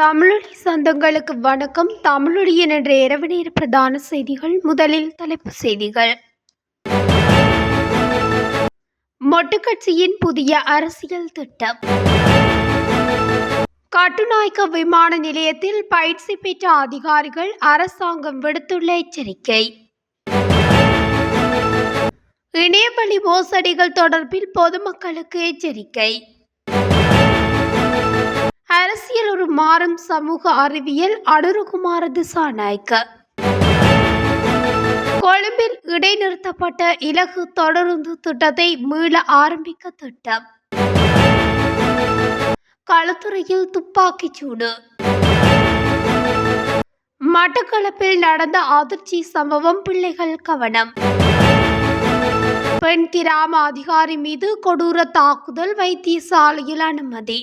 தமிழொலி சொந்தங்களுக்கு வணக்கம். தமிழொலியின் என்ற இரவு நேர பிரதான செய்திகள் முதலில் தலைப்பு செய்திகள். மொட்டு கட்சியின் புதிய அரசியல் திட்டம். கட்டுநாயக்க விமான நிலையத்தில் பயிற்சி பெற்ற அதிகாரிகள் அரசாங்கம் விடுத்துள்ள எச்சரிக்கை. இணையவழி மோசடிகள் தொடர்பில் பொதுமக்களுக்கு எச்சரிக்கை. அரசியல் மாறும் சமூக அறிவியல் அனுருகுமார திசாநாயக்க. கொழும்பில் இடைநிறுத்தப்பட்ட இலகு தொடருந்து திட்டத்தை மீள ஆரம்பிக்க திட்டம். களுத்துறையில் துப்பாக்கிச் சூடு. மட்டக்களப்பில் நடந்த அதிர்ச்சி சம்பவம் பிள்ளைகள் கவனம். பெண் கிராம அதிகாரி மீது கொடூர தாக்குதல் வைத்தியசாலையில் அனுமதி.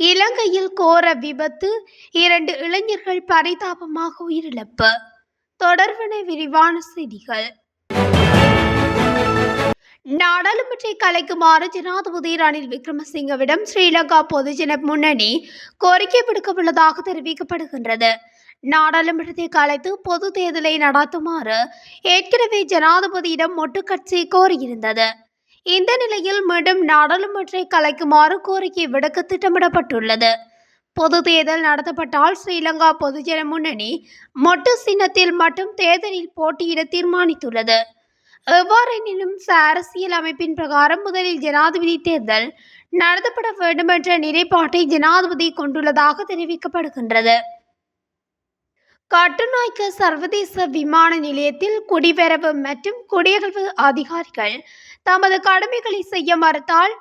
இலங்கையில் கோர விபத்து இரண்டு இளைஞர்கள் பரிதாபமாக உயிரிழப்பு. தொடர்பன விரிவான செய்திகள். நாடாளுமன்றை கலைக்குமாறு ஜனாதிபதி ரணில் விக்ரமசிங்கவிடம் ஸ்ரீலங்கா பொதுஜன முன்னணி கோரிக்கை விடுக்கவுள்ளதாக தெரிவிக்கப்படுகின்றது. நாடாளுமன்றத்தை கலைத்து பொது தேர்தலை நடத்துமாறு ஏற்கனவே ஜனாதிபதியிடம் மொட்டுக்கட்சி கோரியிருந்தது. இந்த நிலையில் மீண்டும் நாடாளுமன்றை கலைக்குமாறு கோரிக்கை விடுக்க திட்டமிடப்பட்டுள்ளது. பொது தேர்தல் நடத்தப்பட்டால் ஸ்ரீலங்கா பொதுஜன முன்னணி மொட்டு சின்னத்தில் மட்டும் தேர்தலில் போட்டியிட தீர்மானித்துள்ளது. எவ்வாறெனினும் ச அரசியல் அமைப்பின் பிரகாரம் முதலில் ஜனாதிபதி தேர்தல் நடத்தப்பட வேண்டும் என்ற நிலைப்பாட்டை ஜனாதிபதி கொண்டுள்ளதாக தெரிவிக்கப்படுகின்றது. கட்டுநாய்க்கு சர்வதேச விமான நிலையத்தில் குடிவரவு மற்றும் குடியகழ்வு அதிகாரிகள் தமது கடமைகளை செய்ய மறுத்தால்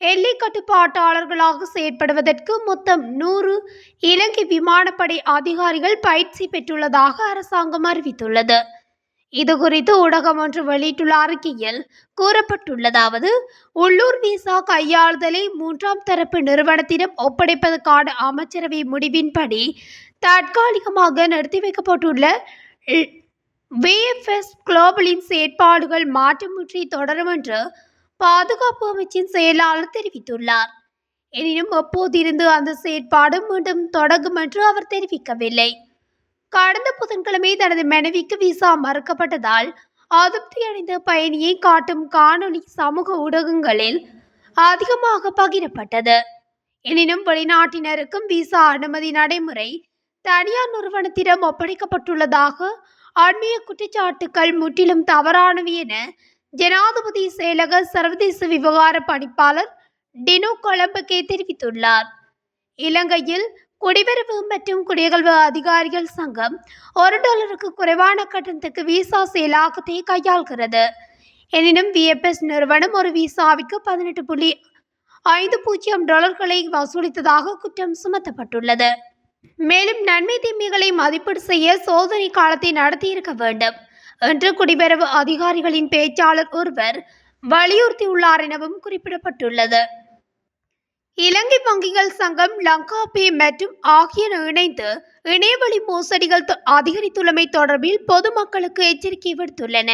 எல்லை கட்டுப்பாட்டாளர்களாக செயற்படுவதற்கு மொத்தம் நூறு இலங்கை விமானப்படை அதிகாரிகள் பயிற்சி பெற்றுள்ளதாக அரசாங்கம் அறிவித்துள்ளது. இது குறித்து ஊடகம் ஒன்று வெளியிட்டுள்ள அறிக்கையில் கூறப்பட்டுள்ளதாவது உள்ளூர் விசா கையாளுதலை மூன்றாம் தரப்பு நிறுவனத்திடம் ஒப்படைப்பதற்கான அமைச்சரவை முடிவின்படி தற்காலிகமாக நிறுத்தி வைக்கப்பட்டுள்ள விஎஃப்எஸ் குளோபலின் செயற்பாடுகள் மாற்றமின்றி தொடரும் என்று பாதுகாப்பு அமைச்சின் செயலாளர் தெரிவித்துள்ளார். எனினும் அப்போதிருந்து அந்த செயற்பாடு மீண்டும் தொடங்கும் என்று அவர் தெரிவிக்கவில்லை. கடந்த புதன்கிழமை தனது மனைவிக்கு விசா மறுக்கப்பட்டதால் அதிருப்தியடைந்த பயணியை காட்டும் காணொளி சமூக ஊடகங்களில் அதிகமாக பகிரப்பட்டது. எனினும் வெளிநாட்டினருக்கும் விசா அனுமதி நடைமுறை தனியார் நிறுவனத்திடம் ஒப்படைக்கப்பட்டுள்ளதாக ஆன்மீக குற்றச்சாட்டுக்கள் முற்றிலும் தவறானவை என ஜனாதிபதி செயலக சர்வதேச விவகார பணிப்பாளர் டினோ கொலம்பகே தெரிவித்துள்ளார். இலங்கையில் குடிவரவு மற்றும் குடியகல்வு அதிகாரிகள் சங்கம் ஒரு டாலருக்கு குறைவான கட்டணத்துக்கு விசா செயலாக்கத்தை கையாள்கிறது. எனினும் விஎப்எஸ் நிறுவனம் ஒரு விசாவிற்கு பதினெட்டு புள்ளி ஐந்து பூஜ்ஜியம் டாலர்களை வசூலித்ததாக குற்றம் சுமத்தப்பட்டுள்ளது. மேலும் நன்மை தீமைகளை மதிப்பீடு செய்ய சோதனை காலத்தை நடத்தியிருக்க வேண்டும் என்று குடிவரவு அதிகாரிகளின் பேச்சாளர் ஒருவர் வலியுறுத்தியுள்ளார் எனவும் குறிப்பிடப்பட்டுள்ளது. இலங்கை வங்கிகள் சங்கம் லங்கா பே மற்றும் ஆகியன இணைந்து இணையவழி மோசடிகள் அதிகரித்துள்ளமை தொடர்பில் பொதுமக்களுக்கு எச்சரிக்கை விடுத்துள்ளன.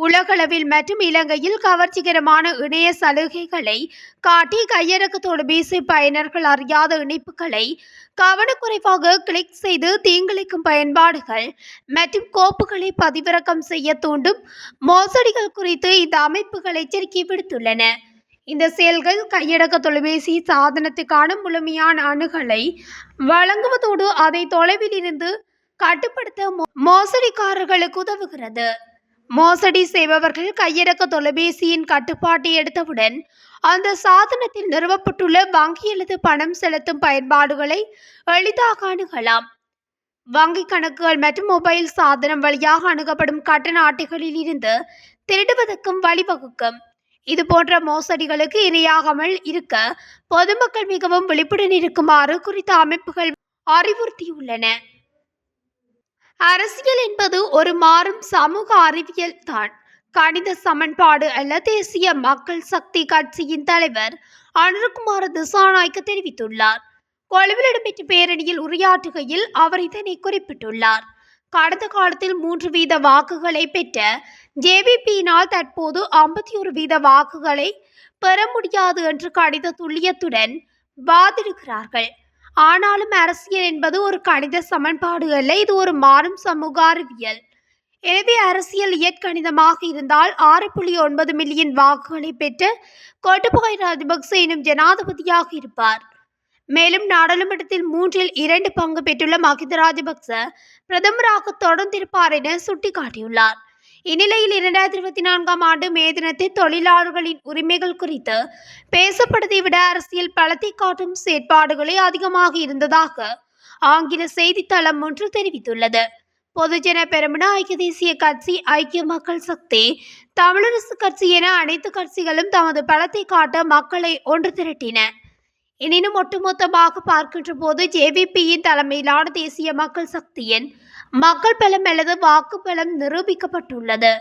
உலகளவில் மற்றும் இலங்கையில் கவர்ச்சிகரமான இணைய சலுகைகளை காட்டி கையடக்கத்தோடு தொலைபேசி பயனர்கள் அறியாத இணைப்புகளை கவனக்குறைவாக கிளிக் செய்து தீங்கிழைக்கும் பயன்பாடுகள் மற்றும் கோப்புகளை பதிவிறக்கம் செய்ய தூண்டும் மோசடிகள் குறித்து இந்த அமைப்புகள் எச்சரிக்கை விடுத்துள்ளன. இந்த செயல்கள் கையடக்க தொலைபேசி சாதனத்துக்கான முழுமையான அணுகலை வழங்குவதோடு அதை தொலைவில் இருந்து கட்டுப்படுத்த மோ- மோசடிக்காரர்களுக்கு உதவுகிறது. மோசடி செய்பவர்கள் கையடக்க தொலைபேசியின் கட்டுப்பாட்டை எடுத்தவுடன் அந்த சாதனத்தில் நிறுவப்பட்டுள்ள வங்கி அல்லது பணம் செலுத்தும் பயன்பாடுகளை எளிதாக அணுகலாம். வங்கி கணக்குகள் மற்றும் மொபைல் சாதனம் வழியாக அணுகப்படும் கட்டண அட்டைகளில் இருந்து திருடுவதற்கும் வழிவகுக்கும். இது போன்ற மோசடிகளுக்கு இணையாகாமல் இருக்க பொதுமக்கள் மிகவும் விழிப்புடன் இருக்குமாறு குறித்த அமைப்புகள் அறிவுறுத்தியுள்ளன. அரசியல் என்பது ஒரு மாறும் சமூக அறிவியல் தான். கணித சமன்பாடு அல்ல தேசிய மக்கள் சக்தி கட்சியின் தலைவர் அனுர்குமார் திசாநாயக்க தெரிவித்துள்ளார். கொழும்பில் இடம்பெற்ற பேரணியில் உரையாற்றுகையில் அவர் இதனை குறிப்பிட்டுள்ளார். கடந்த காலத்தில் மூன்று வீத வாக்குகளை பெற்ற ஜேவிபியினால் தற்போது ஐம்பத்தி ஒரு வீத வாக்குகளை பெற முடியாது என்று கடித துல்லியத்துடன் வாதிடுகிறார்கள். ஆனாலும் அரசியல் என்பது ஒரு கணித சமன்பாடு அல்ல இது ஒரு மாறும் சமூக அறிவியல் எனவே அரசியல் இயற்கணிதமாக இருந்தால் ஆறு புள்ளி ஒன்பது மில்லியன் வாக்குகளை பெற்று கோட்டபாய் ராஜபக்ச எனும் ஜனாதிபதியாக இருப்பார். மேலும் நாடாளுமன்றத்தில் மூன்றில் இரண்டு பங்கு பெற்றுள்ள மகிந்த ராஜபக்ச பிரதமராக தொடர்ந்திருப்பார் என சுட்டிக்காட்டியுள்ளார். இந்நிலையில் இரண்டாயிரத்தி இருபத்தி நான்காம் ஆண்டு மே தினத்தில் தொழிலாளர்களின் உரிமைகள் குறித்து பேசப்படுவதை விட அரசியல் பலத்தை காட்டும் செயற்பாடுகளே அதிகமாக இருந்ததாக ஆங்கில செய்தித்தளம் ஒன்று தெரிவித்துள்ளது. பொதுஜன பெருமன ஐக்கிய தேசிய கட்சி ஐக்கிய மக்கள் சக்தி தமிழரசு கட்சி என அனைத்து கட்சிகளும் தமது பலத்தை காட்ட மக்களை ஒன்று திரட்டின. எனினும் ஒட்டுமொத்தமாக பார்க்கின்ற போது ஜேவிபியின் தலைமையிலான தேசிய மக்கள் சக்தியின் மக்கள் பலம் அல்லது வாக்கு பலம் நிரூபிக்கப்பட்டுள்ளது.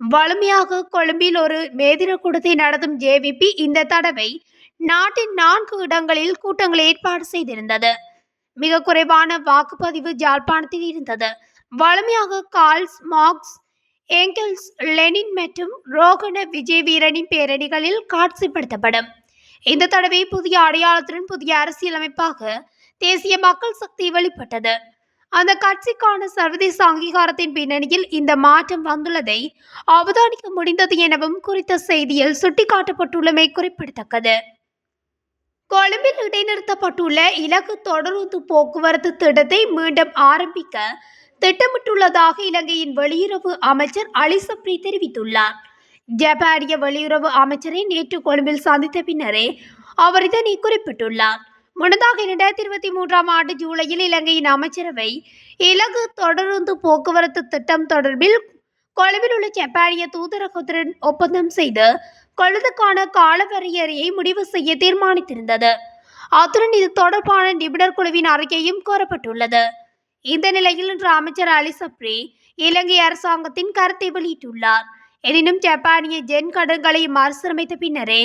வலிமையாக கொழும்பில் ஒரு மேதின கூட்டத்தை நடத்தும் ஜேவிபி இந்த தடவை நாட்டின் நான்கு இடங்களில் கூட்டங்கள் ஏற்பாடு செய்திருந்தது. மிக குறைவான வாக்குப்பதிவு ஜாழ்ப்பாணத்தில் இருந்தது. வலிமையாக கால்ஸ் மார்க்ஸ் ஏங்கல்ஸ் லெனின் மற்றும் ரோகண விஜய் வீரனின் பேரணிகளில் காட்சிப்படுத்தப்படும். இந்த தடவை புதிய அடையாளத்துடன் புதிய அரசியலமைப்பாக தேசிய மக்கள் சக்தி வெளிப்பட்டது. அந்த கட்சிக்கான சர்வதேச அங்கீகாரத்தின் பின்னணியில் இந்த மாற்றம் வந்துள்ளதை அவதானிக்க முடிந்தது எனவும் குறித்த செய்தியில் சுட்டிக்காட்டப்பட்டுள்ளமை குறிப்பிடத்தக்கது. கொழும்பில் இடைநிறுத்தப்பட்டுள்ள இலக்கு தொடருந்து போக்குவரத்து திட்டத்தை மீண்டும் ஆரம்பிக்க திட்டமிட்டுள்ளதாக இலங்கையின் வெளியுறவு அமைச்சர் அலி சப்ரி தெரிவித்துள்ளார். ஜப்பானிய வெளியுறவு அமைச்சரை நேற்று கொழும்பில் சந்தித்த பின்னரே அவர் இதனை குறிப்பிட்டுள்ளார். முன்னதாக இரண்டாயிரத்தி இருபத்தி மூன்றாம் ஆண்டு ஜூலையில் இலங்கையின் அமைச்சரவை இலகு தொடருந்து போக்குவரத்து திட்டம் தொடர்பில் கொழும்பில் உள்ள ஜப்பானிய தூதரகத்துடன் ஒப்பந்தம் செய்து கொழுதுக்கான காலவரையறையை முடிவு செய்ய தீர்மானித்திருந்தது. அத்துடன் இது தொடர்பான நிபுணர் குழுவின் அறிக்கையும் கோரப்பட்டுள்ளது. இந்த நிலையில் இன்று அமைச்சர் அலி சப்ரி இலங்கை அரசாங்கத்தின் கருத்தை வெளியிட்டுள்ளார். எனினும் ஜப்பானிய ஜென் கடன்களை மறுசீரமைத்த பின்னரே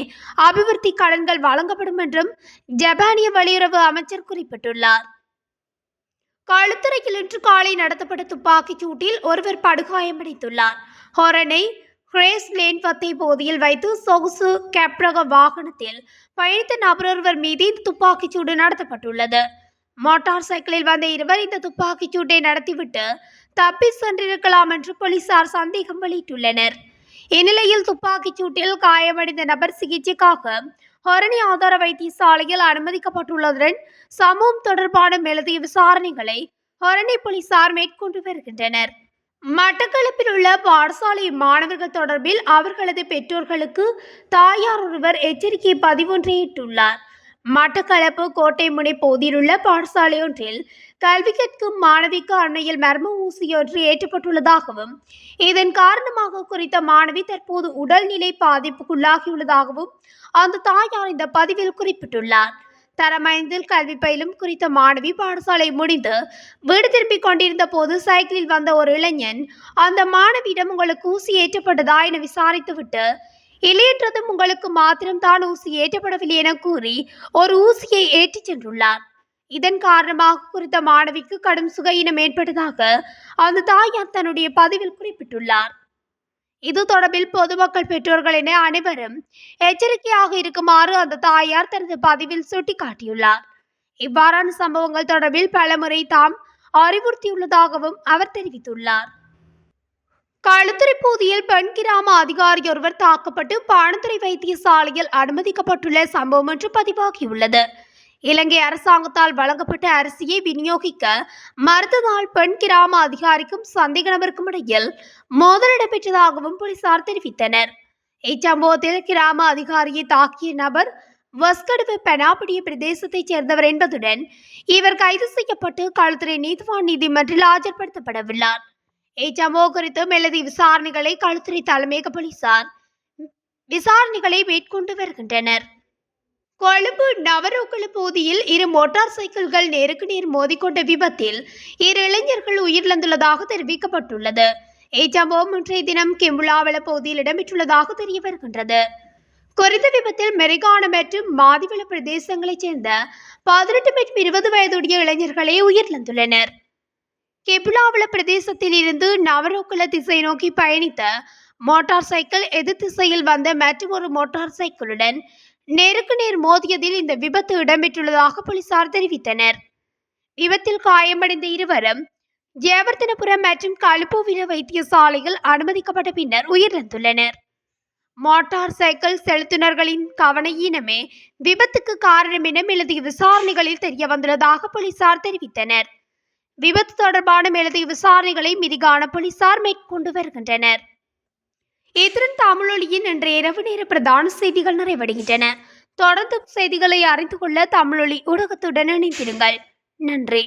அபிவிருத்தி கடன்கள் வழங்கப்படும் என்றும் ஜப்பானிய வெளியுறவு அமைச்சர் குறிப்பிட்டுள்ளார். களுத்துறையில் இன்று காலை நடத்தப்பட்ட துப்பாக்கிச் சூட்டில் ஒருவர் படுகாயமடைந்துள்ளார் ஹொரனை கிரேஸ் லேன் பத்தை பகுதியில் வைத்து சொகுசு கேப்ரக வாகனத்தில் பயணித்த நபரொருவர் மீது இந்த துப்பாக்கிச் சூடு நடத்தப்பட்டுள்ளது. மோட்டார் சைக்கிளில் வந்த இருவர் இந்த துப்பாக்கிச் சூட்டை நடத்திவிட்டு தப்பி சென்றிருக்கலாம் என்று போலீசார் சந்தேகம் வெளியிட்டுள்ளனர். இந்நிலையில் துப்பாக்கிச் சூட்டில் காயமடைந்த நபர் சிகிச்சைக்காக ஹரணி ஆதார வைத்தியசாலையில் அனுமதிக்கப்பட்டுள்ளதுடன் சமூகம் தொடர்பான மேலதிக விசாரணைகளை ஹரணி போலீசார் மேற்கொண்டு வருகின்றனர். மட்டக்களப்பில் உள்ள பாடசாலை மாணவர்கள் தொடர்பில் அவர்களது பெற்றோர்களுக்கு தாயார் ஒருவர் எச்சரிக்கை பதிவொன்றையிட்டுள்ளார் மட்டக்களப்பு கோட்டை முனை பகுதியிலுள்ள பாடசாலையொன்றில் கல்வி கற்கும் மாணவிக்கு அண்மையில் மர்ம ஊசியொன்று ஏற்றப்பட்டுள்ளதாகவும் இதன் காரணமாக குறித்த மாணவி தற்போது உடல்நிலை பாதிப்புக்குள்ளாகியுள்ளதாகவும் அந்த தாயார் இந்த பதிவில் குறிப்பிட்டுள்ளார். தரமைந்தில் கல்வி பயிலும் குறித்த மாணவி பாடசாலை முடிந்து வீடு திரும்பிக் கொண்டிருந்த போது சைக்கிளில் வந்த ஒரு இளைஞன் அந்த மாணவியிடம் உங்களுக்கு ஊசி ஏற்றப்பட்டதா? என விசாரித்துவிட்டு இல்லையென்றதும் உங்களுக்கு மாத்திரம் தான் ஊசி ஏற்றப்படவில்லை என கூறி ஒரு ஊசியை ஏற்றிச் சென்றுள்ளார். இதன் காரணமாக குறித்த மாணவிக்கு கடும் சுகையினம் ஏற்பட்டதாக அந்த தாயார் தன்னுடைய பதிவில் குறிப்பிட்டுள்ளார். இது தொடர்பில் பொதுமக்கள் பெற்றோர்கள் என அனைவரும் எச்சரிக்கையாக இருக்குமாறு அந்த தாயார் தனது பதிவில் சுட்டிக்காட்டியுள்ளார். இவ்வாறான சம்பவங்கள் தொடர்பில் பலமுறை தாம் அறிவுறுத்தியுள்ளதாகவும் அவர் தெரிவித்துள்ளார். களுத்துறை பகுதியில் பெண் கிராம அதிகாரி ஒருவர் தாக்கப்பட்டு பானத்துறை வைத்தியசாலையில் அனுமதிக்கப்பட்டுள்ள சம்பவம் ஒன்று பதிவாகியுள்ளது. இலங்கை அரசாங்கத்தால் வழங்கப்பட்ட அரிசியை விநியோகிக்க மறுத்ததால் பெண் கிராம அதிகாரிக்கும் சந்தேக நபருக்கும் இடையில் மோதல் இடம்பெற்றதாகவும் போலீசார் தெரிவித்தனர். இச்சம்பவத்தில் கிராம அதிகாரியை தாக்கிய நபர் வஸ்கடுவு பெனாபடிய பிரதேசத்தைச் சேர்ந்தவர் என்பதுடன் இவர் கைது செய்யப்பட்டு களுத்துறை நீதிவான் நீதிமன்றில் ஆஜர்படுத்தப்படவுள்ளார். இச்சம்பவம் குறித்து மேலதிக விசாரணைகளை களுத்துறை தலைமையக போலீசார் விசாரணைகளை மேற்கொண்டு வருகின்றனர். கொழும்பு நவரோக்கல பகுதியில் இரு மோட்டார் சைக்கிள்கள் நேருக்கு நேர் மோதிக்கொண்ட விபத்தில் இரு இளைஞர்கள் உயிரிழந்துள்ளதாக தெரிவிக்கப்பட்டுள்ளது. இச்சம்பவம் இன்றைய தினம் கெம்புலாவள பகுதியில் இடம்பெற்றுள்ளதாக தெரிய வருகின்றது. குறித்த விபத்தில் மெரிகான மற்றும் மாதிவள பிரதேசங்களைச் சேர்ந்த பதினெட்டு மற்றும் இருபது வயதுடைய இளைஞர்களே உயிரிழந்துள்ளனர். கெபுலாவள பிரதேசத்தில் இருந்து நவரோக்குல திசை நோக்கி பயணித்த மோட்டார் சைக்கிள் எதிர் திசையில் வந்த மற்றொரு மோட்டார் சைக்கிளுடன் நேருக்கு நேர் மோதியதில் இந்த விபத்து இடம்பெற்றுள்ளதாக போலீசார் தெரிவித்தனர். விபத்தில் காயமடைந்த இருவரும் ஜெயவர்த்தனபுரம் மற்றும் களுப்புவில வைத்தியசாலையில் அனுமதிக்கப்பட்ட பின்னர் உயிரிழந்துள்ளனர். மோட்டார் சைக்கிள் செலுத்துனர்களின் கவனையினமே விபத்துக்கு காரணம் என எழுதிய விசாரணைகளில் தெரிய வந்துள்ளதாக போலீசார் தெரிவித்தனர். விபத்து தொடர்பான மேலதிக விசாரணைகளை மிதிகான போலீசார் மேற்கொண்டு வருகின்றனர். இத்துடன் தமிழொலியின் இன்றைய இரவு நேர பிரதான செய்திகள் நிறைவடைகின்றன. தொடர்ந்து செய்திகளை அறிந்து கொள்ள தமிழொலி ஊடகத்துடன் இணைந்திருங்கள். நன்றி.